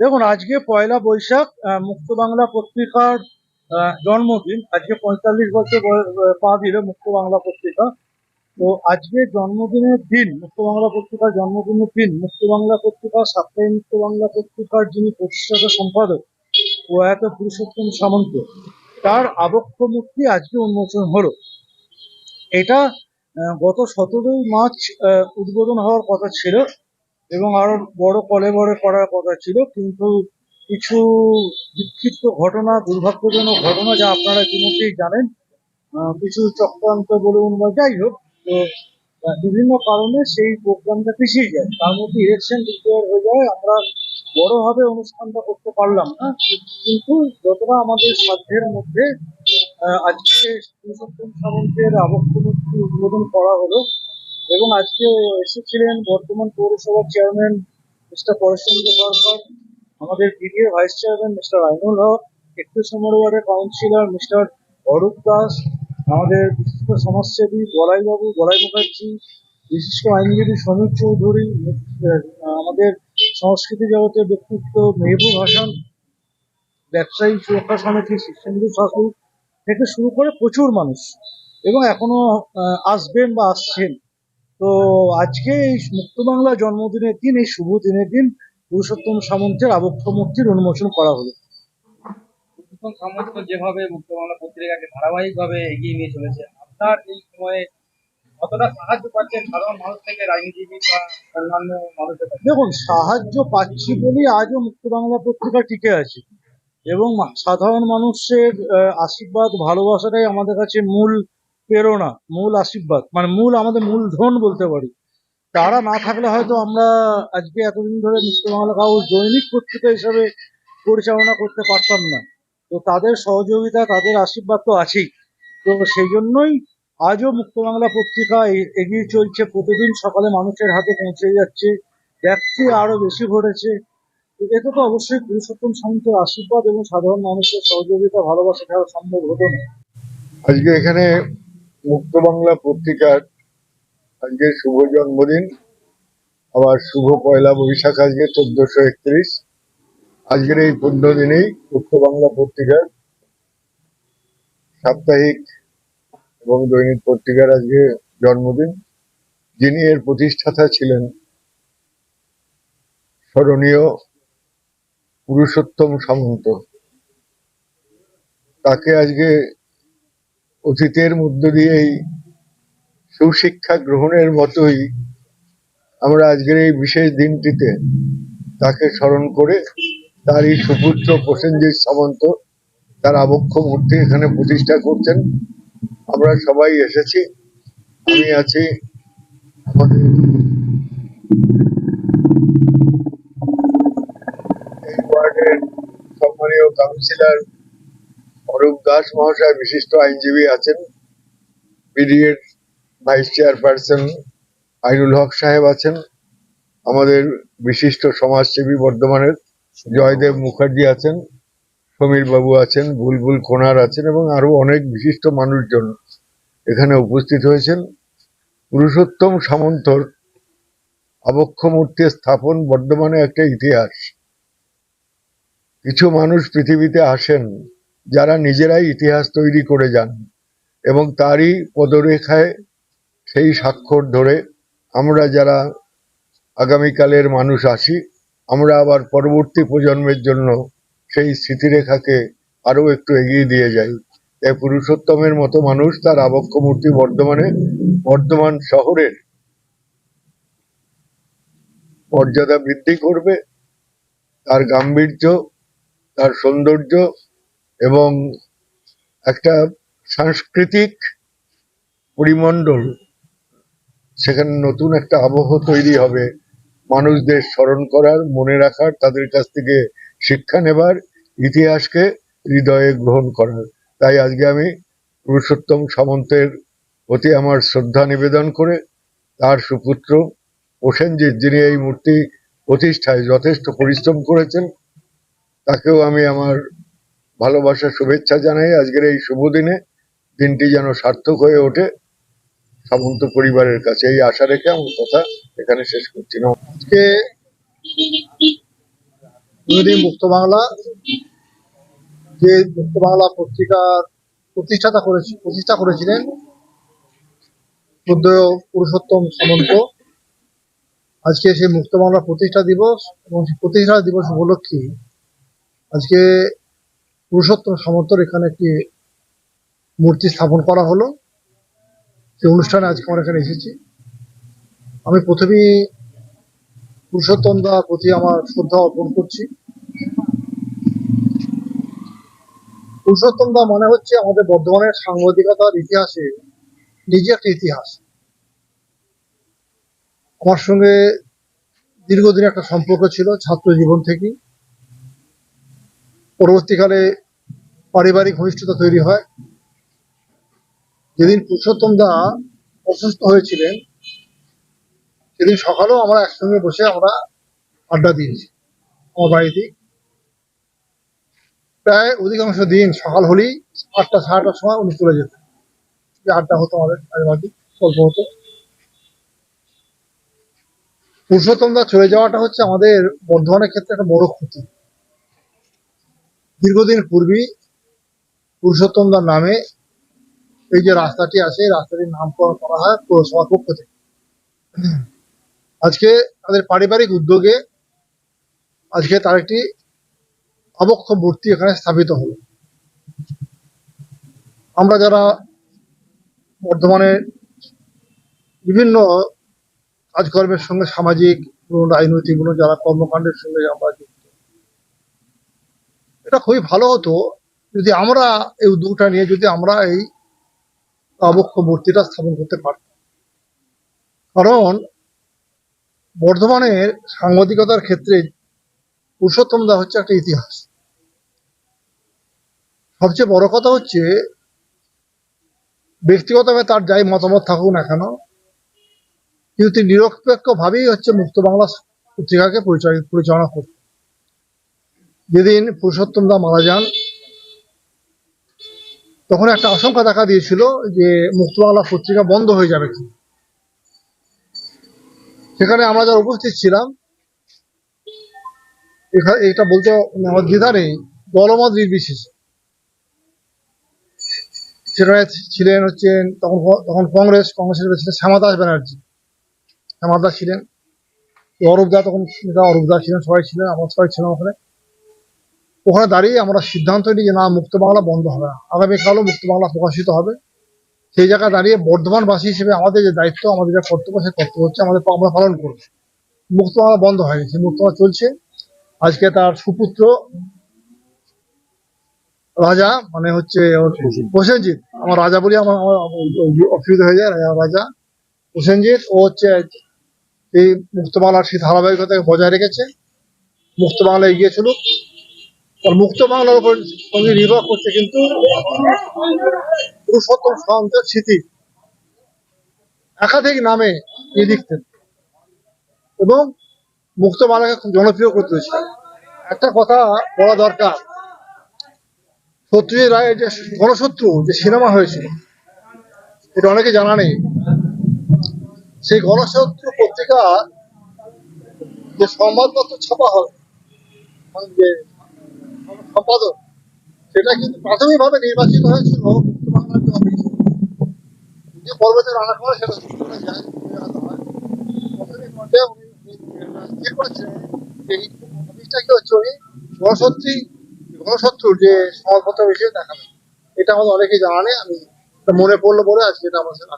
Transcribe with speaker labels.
Speaker 1: দেখুন, আজকে পয়লা বৈশাখ মুক্ত বাংলা পত্রিকার জন্মদিন। আজকে পঁয়তাল্লিশ বছর পা দিল মুক্ত বাংলা পত্রিকা। তো আজকে জন্মদিনের দিন মুক্ত বাংলা পত্রিকার জন্মদিনের দিন মুক্ত বাংলা পত্রিকা, সাপ্তাহিক মুক্ত বাংলা পত্রিকার যিনি প্রতিষ্ঠাতা সম্পাদক প্রয়াত পুরুষোত্তম সামন্ত, তার আবক্ষ মূর্তি আজকে উন্মোচন হলো। এটা গত সতেরোই মার্চ উদ্বোধন হওয়ার কথা ছিল। এবং আরও বড় কলেবরে করার কথা ছিল, কিন্তু কিছু বিক্ষিপ্ত ঘটনা, দুর্ভাগ্যজনক ঘটনা যা আপনারা ইতিমধ্যেই জানেন কিছু চক্রান্ত বলুন বা যাই হোক, তো বিভিন্ন কারণে সেই প্রোগ্রামটা পিছিয়ে যায়। তার মধ্যে ইলেকশন ডিক্লেয়ার হয়ে যায়, আমরা বড়ভাবে অনুষ্ঠানটা করতে পারলাম না, কিন্তু যতটা আমাদের সাধ্যের মধ্যে আজকে পুরুষোত্তম সামন্তের আবক্ষমূর্তি উদ্বোধন করা হলো এবং আজকে এসেছিলেন বর্তমান পৌরসভার চেয়ারম্যান মিস্টার পরেশচন্দ্র সরকার, আমাদের BDA vice chairman mister Ainul Haque number ওয়ার্ডের কাউন্সিলর মিস্টার অরূপ দাস, আমাদের বিশিষ্ট সমাজসেবী বলাইবাবু, বলাই মুখার্জি, বিশিষ্ট আইনজীবী সমীর চৌধুরী, আমাদের সংস্কৃতি জগতের ব্যক্তিত্ব মেহবুব হাসান, ব্যবসায়ী সুরক্ষা সমিতি শীর্ষেন্দু শাসু থেকে শুরু করে প্রচুর মানুষ এবং এখনও আসবেন বা আসছেন। তো আজকে এই মুক্ত বাংলা জন্মদিনের দিন এই শুভ দিনের দিন পুরুষোত্তম সামন্তের আবক্ষ মূর্তির উন্মোচন করা হলো।
Speaker 2: প্রথম সামর্থ্য যেভাবে মুক্ত বাংলা পত্রিকাকে ধারাবাহিকভাবে এগিয়ে নিয়ে চলেছে আপনার এই সময়ে কতটা সাহায্য পাচ্ছেন সাধারণ মানুষ থেকে আইনজীবী বা অন্যান্য মানুষের
Speaker 1: দেখুন সাহায্য পাচ্ছি বলেই আজও মুক্ত বাংলা পত্রিকা টিকে আছে। এবং সাধারণ মানুষের আশীর্বাদ ভালোবাসাটাই আমাদের কাছে মূল প্রেরণা, মূল আশীর্বাদ মানে মূল আমাদের মূলধন বলতে পারি। তারা না থাকলে হয়তো আমরা আজকে এতদিন ধরে মুক্ত বাংলা কাগজ দৈনিক পত্রিকা হিসাবে পরিচালনা করতে পারতাম না। তো তাদের সহযোগিতা, তাদের আশীর্বাদ তো আছেই। তো সেই জন্যই আজও মুক্ত বাংলা পত্রিকা এগিয়ে চলছে। প্রতিদিন সকালে মানুষের হাতে পৌঁছে যাচ্ছে। ব্যক্তি আরও বেশি ঘটেছে এতে তো অবশ্যই পুরুষোত্তম সামন্তের আশীর্বাদ এবং সাধারণ মানুষের সহযোগিতা, ভালোবাসা ছাড়া সম্ভব হতো না।
Speaker 3: আজকে এখানে মুক্ত বাংলা পত্রিকার আজকে শুভ জন্মদিন। আবার শুভ পয়লা বৈশাখ আজকে চোদ্দশো একত্রিশ। আজকের এই পুণ্য দিনেই মুক্ত বাংলা পত্রিকার সাপ্তাহিক এবং দৈনিক পত্রিকার আজকে জন্মদিন। যিনি এর প্রতিষ্ঠাতা ছিলেন স্মরণীয় পুরুষোত্তম সামন্ত। তাকে আজকে অতীতের মধ্য দিয়েই সুশিক্ষা গ্রহণের মতোই আমরা আজকের এই বিশেষ দিনটিতে তাকে স্মরণ করে তারই সুপুত্র প্রসেনজিৎ সামন্ত, তার আবক্ষ মূর্তি এখানে প্রতিষ্ঠা করছেন। আমরা সবাই এসেছি। আমি আছি আমাদের এই ওয়ার্ডের সম্মানীয় কাউন্সিলর অরূপ দাস মহাশয় বিশিষ্ট আইনজীবী আছেন। বিডিএর ভাইস চেয়ারপারসন আইনুল হক সাহেব আছেন। আমাদের বিশিষ্ট সমাজসেবী বর্ধমানের জয়দেব মুখার্জি আছেন। সমীর বাবু আছেন, বুলবুল কোনার আছেন এবং আরও অনেক বিশিষ্ট মানুষজন এখানে উপস্থিত হয়েছেন। পুরুষোত্তম সামন্তর আবক্ষ মূর্তি স্থাপন বর্ধমানে একটা ইতিহাস। কিছু মানুষ পৃথিবীতে আসেন। যারা নিজেরাই ইতিহাস তৈরি করে যান এবং তারই পদরেখায় সেই স্বাক্ষর ধরে আমরা যারা আগামীকালের মানুষ আসি আমরা আবার পরবর্তী প্রজন্মের জন্য সেই স্মৃতিরেখাকে আরও একটু এগিয়ে দিয়ে যাই। তাই পুরুষোত্তমের মতো মানুষ তার আবক্ষ মূর্তি বর্ধমানে, বর্ধমান শহরের মর্যাদা বৃদ্ধি করবে। তার গাম্ভীর্য, তার সৌন্দর্য এবং একটা সাংস্কৃতিক পরিমণ্ডল, সেখানে নতুন একটা আবহ তৈরি হবে। মানুষদের স্মরণ করার, মনে রাখার, তাদের কাছ থেকে শিক্ষা নেবার, ইতিহাসকে হৃদয়ে গ্রহণ করার। তাই আজকে আমি পুরুষোত্তম সামন্তের প্রতি আমার শ্রদ্ধা নিবেদন করে তার সুপুত্র প্রসেনজিৎ, যিনি এই মূর্তি প্রতিষ্ঠায় যথেষ্ট পরিশ্রম করেছেন, তাকেও আমি আমার ভালোবাসা শুভেচ্ছা জানাই আজকের এই শুভ দিনে। দিনটি যেন সার্থক হয়ে ওঠে সামন্ত পরিবারের কাছে। এই আশা রেখে আমার কথা এখানে শেষ করছি। আজকে
Speaker 4: মুক্ত বাংলা। যে মুক্ত বাংলা পত্রিকার প্রতিষ্ঠাতা করেছি, প্রতিষ্ঠা করেছিলেন বুদ্ধ পুরুষোত্তম সামন্ত। আজকে সেই মুক্ত বাংলা প্রতিষ্ঠা দিবস এবং প্রতিষ্ঠা দিবস উপলক্ষে আজকে পুরুষোত্তম সামন্তর এখানে একটি মূর্তি স্থাপন করা হলো। সেই অনুষ্ঠানে আজকে আমরা এখানে এসেছি। আমি প্রথমেই পুরুষোত্তম দা প্রতি আমার শ্রদ্ধা অর্পণ করছি। পুরুষোত্তম দা মনে হচ্ছে আমাদের বর্ধমানের সাংবাদিকতার ইতিহাসে নিজে একটা ইতিহাস। আমার সঙ্গে দীর্ঘদিন একটা সম্পর্ক ছিল ছাত্র জীবন থেকে পরবর্তীকালে পারিবারিক ঘনিষ্ঠতা তৈরি হয়। যেদিন পুরুষোত্তম দা অসুস্থ হয়েছিলেন, সেদিন সকালেও আমরা একসঙ্গে বসে আমরা আড্ডা দিয়েছি আমার বাড়িতে। প্রায় অধিকাংশ দিন সকাল হলেই আটটা, সাড়ে আটটার সময় উনি চলে যেতেন। যে আড্ডা হতো আমাদের বাকি গল্প হতো। পুরুষোত্তম দা চলে যাওয়াটা হচ্ছে আমাদের বর্ধমানের ক্ষেত্রে একটা বড় ক্ষতি। দীর্ঘদিন পূর্বে পুরুষোত্তম দার নামে এই যে রাস্তাটি আছে, এই রাস্তাটির নামকরণ করা হয় পৌরসভার পক্ষ থেকে। আজকে তাদের পারিবারিক উদ্যোগে আজকে তার একটি অবক্ষ মূর্তি এখানে স্থাপিত হলো। আমরা যারা বর্ধমানে বিভিন্ন কাজকর্মের সঙ্গে সামাজিক রাজনৈতিক যারা কর্মকাণ্ডের সঙ্গে আমরা এটা খুবই ভালো হতো যদি আমরা এই উদ্যোগটা নিয়ে যদি আমরা এই আবক্ষ মূর্তিটা স্থাপন করতে পারতাম। কারণ বর্ধমানের সাংবাদিকতার ক্ষেত্রে পুরুষোত্তম দা হচ্ছে একটা ইতিহাস। সবচেয়ে বড় কথা হচ্ছে ব্যক্তিগতভাবে তার যাই মতামত থাকুক না কেন, কিন্তু তিনি নিরপেক্ষ ভাবেই হচ্ছে মুক্ত বাংলা পত্রিকাকে পরিচালনা করত যেদিন পুরুষোত্তম দা মারা যান, তখন একটা আশঙ্কা দেখা দিয়েছিল যে মুক্ত বাংলা পত্রিকা বন্ধ হয়ে যাবে কি। সেখানে আমরা যারা উপস্থিত ছিলাম এটা বলতে আমার দ্বিধা নেই, দলমত নির্বিশেষে। সেখানে ছিলেন হচ্ছেন তখন তখন কংগ্রেস, কংগ্রেসের ছিলেন শ্যামা দাস ব্যানার্জি। শ্যামা দাস ছিলেন। অরূপ দা তখন অরূপ দা ছিলেন, সবাই ছিলেন, আমরা সবাই ছিলাম ওখানে। ওখানে দাঁড়িয়ে আমরা সিদ্ধান্ত নিই যে না মুক্ত বাংলা বন্ধ হবে না। আগামীকালও মুক্ত বাংলা প্রকাশিত হবে। সেই জায়গায় দাঁড়িয়ে বর্ধমানবাসী হিসেবে আমাদের যে দায়িত্ব আমাদের যে কর্তব্য সেই কর্তব্য হচ্ছে আমাদের আমরা পালন করব। মুক্ত বাংলা বন্ধ হয়নি সেই মুক্ত বাংলা চলছে। আজকে তার সুপুত্র রাজা মানে হচ্ছে প্রসেনজিৎ। আমার রাজা বলি আমার আমার অসুবিধা হয়ে যায় রাজা রাজা। প্রসেনজিৎ ও হচ্ছে এই মুক্তবাংলার সেই ধারাবাহিকতাকে বজায় রেখেছে। মুক্ত বাংলা এগিয়ে চলুক। মুক্ত বাংলার উপর সঙ্গে নির্ভর করছে কিন্তু পুরুষোত্তম স্মৃতি একাধিক নামে তিনি লিখতেন। এবং মুক্ত বাংলাকে খুব জনপ্রিয় করতে একটা কথা বলা দরকার সত্যজিৎ রায়ের যে গণশত্রু, যে সিনেমা হয়েছিল এটা অনেকে জানা নেই। সেই গণশত্রু পত্রিকা যে সংবাদপত্র ছাপা হয় যে সম্পাদক, সেটা কিন্তু প্রাথমিকভাবে নির্বাচিত হয়েছিল যে অফিস যে পর্বতে রান্না করে সেটা সূত্রে যায় প্রাথমিক পর্যায়ে উনি করেছিলেন যে এই অফিসটাকে হচ্ছে উনি গণশত্রী, গণশত্রুর যে সংবাদপত্র বিষয়ে দেখাবেন এটা আমাদের অনেকেই জানা নেই আমি মনে পড়ল বলে আজকে এটা আমার সাথে